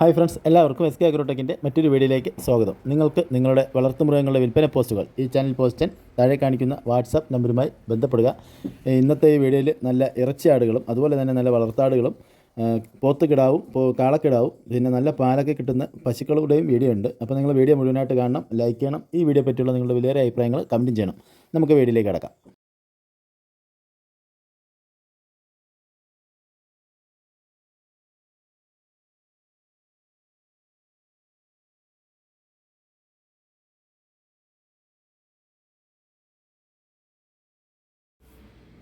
Hi friends എല്ലാവർക്കും S K അഗ്രോടെക്കിന്റെ മറ്റൊരു വീഡിയോയിലേക്ക് സ്വാഗതം. നിങ്ങൾക്ക് നിങ്ങളുടെ വളർത്തുമൃഗങ്ങളുടെ വിൽപ്പന പോസ്റ്റുകൾ ഈ ചാനൽ പോസ്റ്റൻ താഴെ കാണിക്കുന്ന വാട്സാപ്പ് നമ്പറുമായി ബന്ധപ്പെടുക. ഇന്നത്തെ ഈ വീഡിയോയിൽ നല്ല ഇറച്ചിയാടുകളും അതുപോലെ തന്നെ നല്ല വളർത്താടുകളും പോത്ത് പോത്തുകിടാവും കാളക്കിടാവും പിന്നെ നല്ല പാലൊക്കെ കിട്ടുന്ന പശുക്കളുടെയും വീഡിയോ ഉണ്ട്. അപ്പോൾ നിങ്ങൾ വീഡിയോ മുഴുവനായിട്ട് കാണണം ലൈക്ക് ചെയ്യണം. ഈ വീഡിയോ പറ്റിയുള്ള നിങ്ങളുടെ വിലയേറെ അഭിപ്രായങ്ങൾ കമന്റും ചെയ്യണം. നമുക്ക് വീഡിയോയിലേക്ക് കിടക്കാം.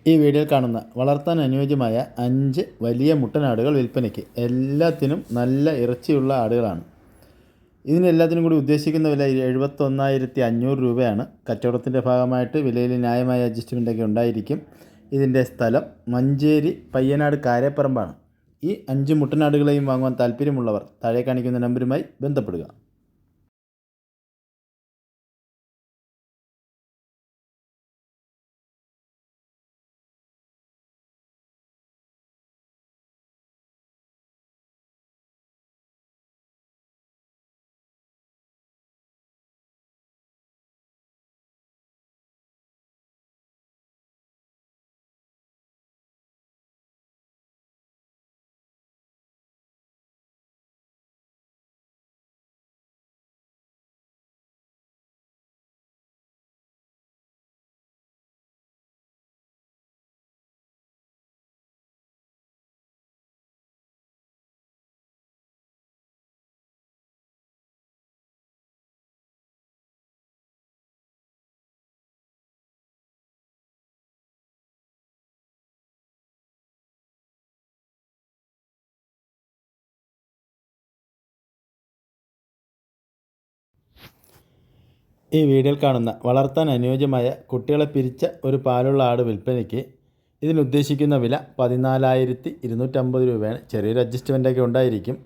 ഈ വീഡിയോയിൽ കാണുന്ന വളർത്താൻ അനുയോജ്യമായ അഞ്ച് വലിയ മുട്ടനാടുകൾ വിൽപ്പനയ്ക്ക് എല്ലാത്തിനും നല്ല ഇറച്ചിയുള്ള ആടുകളാണ്. ഇതിനെല്ലാത്തിനും കൂടി ഉദ്ദേശിക്കുന്ന വില എഴുപത്തൊന്നായിരത്തി അഞ്ഞൂറ് രൂപയാണ്. കച്ചവടത്തിന്റെ ഭാഗമായിട്ട് വിലയിൽ ന്യായമായ അഡ്ജസ്റ്റ്മെന്റൊക്കെ ഉണ്ടായിരിക്കും. ഇതിന്റെ സ്ഥലം മഞ്ചേരി പയ്യനാട് കാരേപ്പറമ്പാണ്. ഈ അഞ്ച് മുട്ടനാടുകളെയും വാങ്ങുവാൻ താല്പര്യമുള്ളവർ താഴെ കാണിക്കുന്ന നമ്പരുമായി ബന്ധപ്പെടുക. ഈ വീഡിയോയിൽ കാണുന്ന വളർത്താൻ അനുയോജ്യമായ കുട്ടികളെ പിരിച്ച ഒരു പാലുള്ള ആട് വിൽപ്പനയ്ക്ക് ഇതിനുദ്ദേശിക്കുന്ന വില പതിനാലായിരത്തി ഇരുന്നൂറ്റമ്പത് രൂപയാണ്. ചെറിയൊരു അഡ്ജസ്റ്റ്മെന്റൊക്കെ ഉണ്ടായിരിക്കും.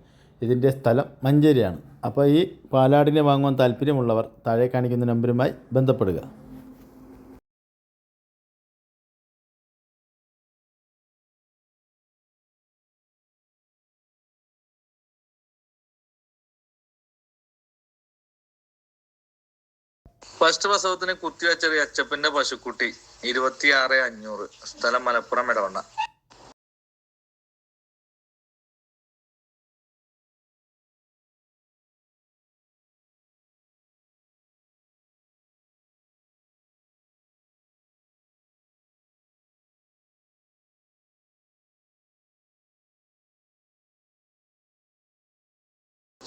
ഇതിന്റെ സ്ഥലം മഞ്ചേരിയാണ്. അപ്പോൾ ഈ പാലാടിനെ വാങ്ങുവാൻ താല്പര്യമുള്ളവർ താഴെ കാണിക്കുന്ന നമ്പരുമായി ബന്ധപ്പെടുക. ഫസ്റ്റ് പ്രസവത്തിന് കുത്തിവെച്ച അച്ചപ്പന്റെ പശുക്കുട്ടി ഇരുപത്തിയാറ് അഞ്ഞൂറ്. സ്ഥലം മലപ്പുറം ഇടവണ്ണ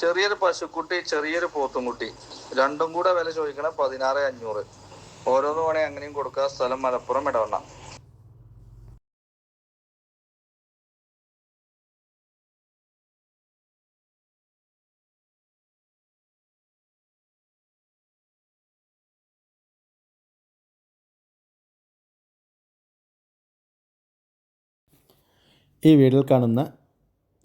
ചെറിയൊരു പശുക്കുട്ടി ചെറിയൊരു പോത്തുംകുട്ടി. രണ്ടും കൂടെ വില ചോദിക്കണം പതിനാറ് അഞ്ഞൂറ്. ഓരോന്ന് വേണേ അങ്ങനെയും കൊടുക്കുക സ്ഥലം മലപ്പുറം ഇടവണ്ണ ഈ വീഡിയോയിൽ കാണുന്ന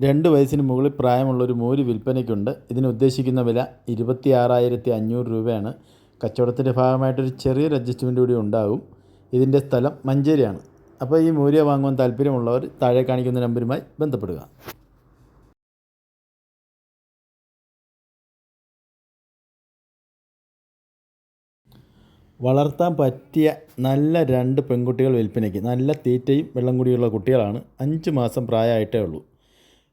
രണ്ട് വയസ്സിന് മുകളിൽ പ്രായമുള്ള ഒരു മൂര് വിൽപ്പനയ്ക്കുണ്ട്. ഇതിന് ഉദ്ദേശിക്കുന്ന വില ഇരുപത്തി ആറായിരത്തി അഞ്ഞൂറ് രൂപയാണ്. കച്ചവടത്തിന്റെ ഭാഗമായിട്ടൊരു ചെറിയൊരു അഡ്ജസ്റ്റ്മെന്റ് കൂടി ഉണ്ടാകും. ഇതിന്റെ സ്ഥലം മഞ്ചേരിയാണ്. അപ്പോൾ ഈ മൂര്യ വാങ്ങുവാൻ താല്പര്യമുള്ളവർ താഴെ കാണിക്കുന്ന നമ്പരുമായി ബന്ധപ്പെടുക. വളർത്താൻ പറ്റിയ നല്ല രണ്ട് പെൺകുട്ടികൾ വിൽപ്പനയ്ക്ക്. നല്ല തീറ്റയും വെള്ളം കൂടിയുള്ള കുട്ടികളാണ്. അഞ്ച് മാസം പ്രായമായിട്ടേ ഉള്ളൂ.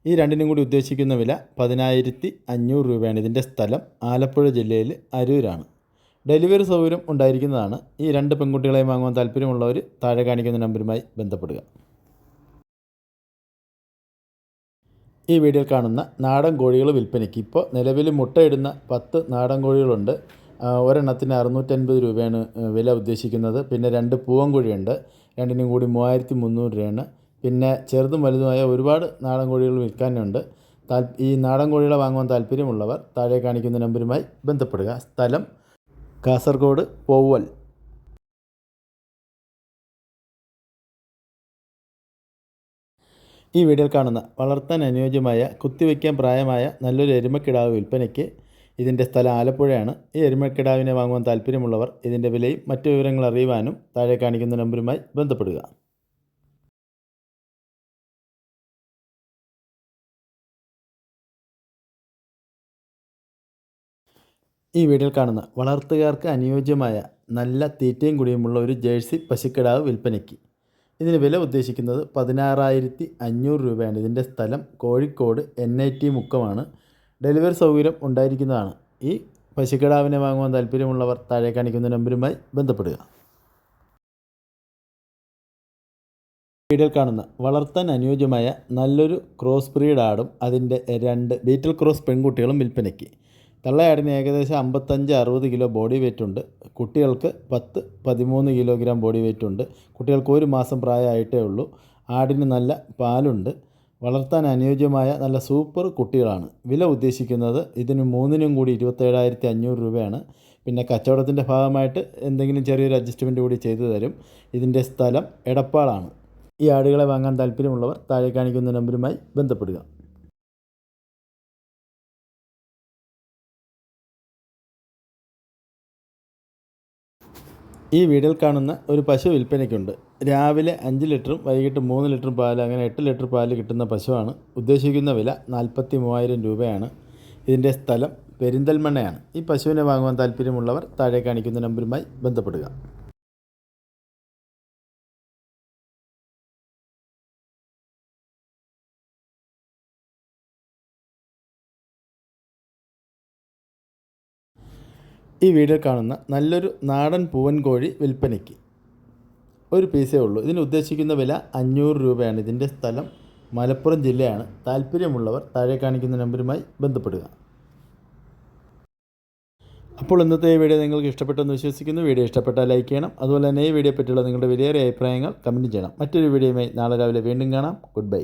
ഈ രണ്ടിനും കൂടി ഉദ്ദേശിക്കുന്ന വില പതിനായിരത്തി അഞ്ഞൂറ് രൂപയാണ്. ഇതിന്റെ സ്ഥലം ആലപ്പുഴ ജില്ലയിൽ അരൂരാണ്. ഡെലിവറി സൗകര്യം ഉണ്ടായിരിക്കുന്നതാണ്. ഈ രണ്ട് പെൺകുട്ടികളെ വാങ്ങുവാൻ താല്പര്യമുള്ളവർ താഴെ കാണിക്കുന്ന നമ്പരുമായി ബന്ധപ്പെടുക. ഈ വീഡിയോയിൽ കാണുന്ന നാടൻ കോഴികൾ വിൽപ്പനയ്ക്ക് ഇപ്പോൾ നിലവിൽ മുട്ടയിടുന്ന പത്ത് നാടൻ കോഴികളുണ്ട്. ഒരെണ്ണത്തിന് അറുന്നൂറ്റൻപത് രൂപയാണ് വില ഉദ്ദേശിക്കുന്നത്. പിന്നെ രണ്ട് പൂവൻ കോഴിയുണ്ട്. രണ്ടിനും കൂടി മൂവായിരത്തി മുന്നൂറ് രൂപയാണ്. പിന്നെ ചെറുതും വലുതുമായ ഒരുപാട് നാടൻ കോഴികൾ വിൽക്കാനുണ്ട്. ഈ നാടൻ കോഴികളെ വാങ്ങുവാൻ താല്പര്യമുള്ളവർ താഴെ കാണിക്കുന്ന നമ്പരുമായി ബന്ധപ്പെടുക. സ്ഥലം കാസർഗോഡ് പോവൽ ഈ വീഡിയോയിൽ കാണുന്ന വളർത്താൻ അനുയോജ്യമായ കുത്തിവയ്ക്കാൻ പ്രായമായ നല്ലൊരു എരുമക്കിടാവ് വിൽപ്പനയ്ക്ക് ഇതിന്റെ സ്ഥലം ആലപ്പുഴയാണ്. ഈ എരുമക്കിടാവിനെ വാങ്ങുവാൻ താല്പര്യമുള്ളവർ ഇതിന്റെ വിലയും മറ്റു വിവരങ്ങൾ അറിയുവാനും താഴെ കാണിക്കുന്ന നമ്പരുമായി ബന്ധപ്പെടുക. ഈ വീഡിയോയിൽ കാണുന്ന വളർത്തുകാർക്ക് അനുയോജ്യമായ നല്ല തീറ്റയും കുടിയുമുള്ള ഒരു ജേഴ്സി പശുക്കിടാവ് വിൽപ്പനയ്ക്ക്. ഇതിന് വില ഉദ്ദേശിക്കുന്നത് പതിനാറായിരത്തി അഞ്ഞൂറ് രൂപയാണ്. ഇതിന്റെ സ്ഥലം കോഴിക്കോട് എൻ ഐ ടി മുക്കമാണ്. ഡെലിവറി സൗകര്യം ഉണ്ടായിരിക്കുന്നതാണ്. ഈ പശുക്കിടാവിനെ വാങ്ങുവാൻ താല്പര്യമുള്ളവർ താഴെ കാണിക്കുന്ന നമ്പരുമായി ബന്ധപ്പെടുക. വീഡിയോയിൽ കാണുന്ന വളർത്താൻ അനുയോജ്യമായ നല്ലൊരു ക്രോസ് ബ്രീഡ് ആടും അതിന്റെ രണ്ട് ബീറ്റൽ ക്രോസ് പെൺകുട്ടികളും വിൽപ്പനയ്ക്ക്. തള്ളയാടിന് ഏകദേശം അമ്പത്തഞ്ച് അറുപത് കിലോ ബോഡി വെയിറ്റ് ഉണ്ട്. കുട്ടികൾക്ക് പത്ത് പതിമൂന്ന് കിലോഗ്രാം ബോഡി വെയിറ്റ് ഉണ്ട്. കുട്ടികൾക്ക് ഒരു മാസം പ്രായമായിട്ടേ ഉള്ളൂ. ആടിന് നല്ല പാലുണ്ട്. വളർത്താൻ അനുയോജ്യമായ നല്ല സൂപ്പർ കുട്ടികളാണ്. വില ഉദ്ദേശിക്കുന്നത് ഇതിന് മൂന്നിനും കൂടി ഇരുപത്തേഴായിരത്തി അഞ്ഞൂറ് രൂപയാണ്. പിന്നെ കച്ചവടത്തിന്റെ ഭാഗമായിട്ട് എന്തെങ്കിലും ചെറിയൊരു അഡ്ജസ്റ്റ്മെന്റ് കൂടി ചെയ്തു തരും. ഇതിന്റെ സ്ഥലം എടപ്പാളാണ്. ഈ ആടുകളെ വാങ്ങാൻ താല്പര്യമുള്ളവർ താഴെ കാണിക്കുന്ന നമ്പരുമായി ബന്ധപ്പെടുക. ഈ വീഡിയോയിൽ കാണുന്ന ഒരു പശു വിൽപ്പനയ്ക്കുണ്ട്. രാവിലെ അഞ്ച് ലിറ്ററും വൈകിട്ട് മൂന്ന് ലിറ്ററും പാൽ അങ്ങനെ എട്ട് ലിറ്റർ പാൽ കിട്ടുന്ന പശുവാണ്. ഉദ്ദേശിക്കുന്ന വില നാൽപ്പത്തി മൂവായിരം രൂപയാണ്. ഇതിന്റെ സ്ഥലം പെരിന്തൽമണ്ണയാണ്. ഈ പശുവിനെ വാങ്ങുവാൻ താല്പര്യമുള്ളവർ താഴെ കാണിക്കുന്ന നമ്പരുമായി ബന്ധപ്പെടുക. ഈ വീഡിയോ കാണുന്ന നല്ലൊരു നാടൻ പൂവൻ കോഴി വിൽപ്പനയ്ക്ക്. ഒരു പീസേ ഉള്ളൂ. ഇതിന് ഉദ്ദേശിക്കുന്ന വില അഞ്ഞൂറ് രൂപയാണ്. ഇതിന്റെ സ്ഥലം മലപ്പുറം ജില്ലയാണ്. താല്പര്യമുള്ളവർ താഴെ കാണിക്കുന്ന നമ്പരുമായി ബന്ധപ്പെടുക. അപ്പോൾ ഇന്നത്തെ ഈ വീഡിയോ നിങ്ങൾക്ക് ഇഷ്ടപ്പെട്ടെന്ന് വിശ്വസിക്കുന്നു. വീഡിയോ ഇഷ്ടപ്പെട്ടാൽ ലൈക്ക് ചെയ്യണം. അതുപോലെ തന്നെ ഈ വീഡിയോ പറ്റിയുള്ള നിങ്ങളുടെ വിലയേറെ അഭിപ്രായങ്ങൾ കമന്റ് ചെയ്യണം. മറ്റൊരു വീഡിയോയുമായി നാളെ രാവിലെ വീണ്ടും കാണാം. Good bye.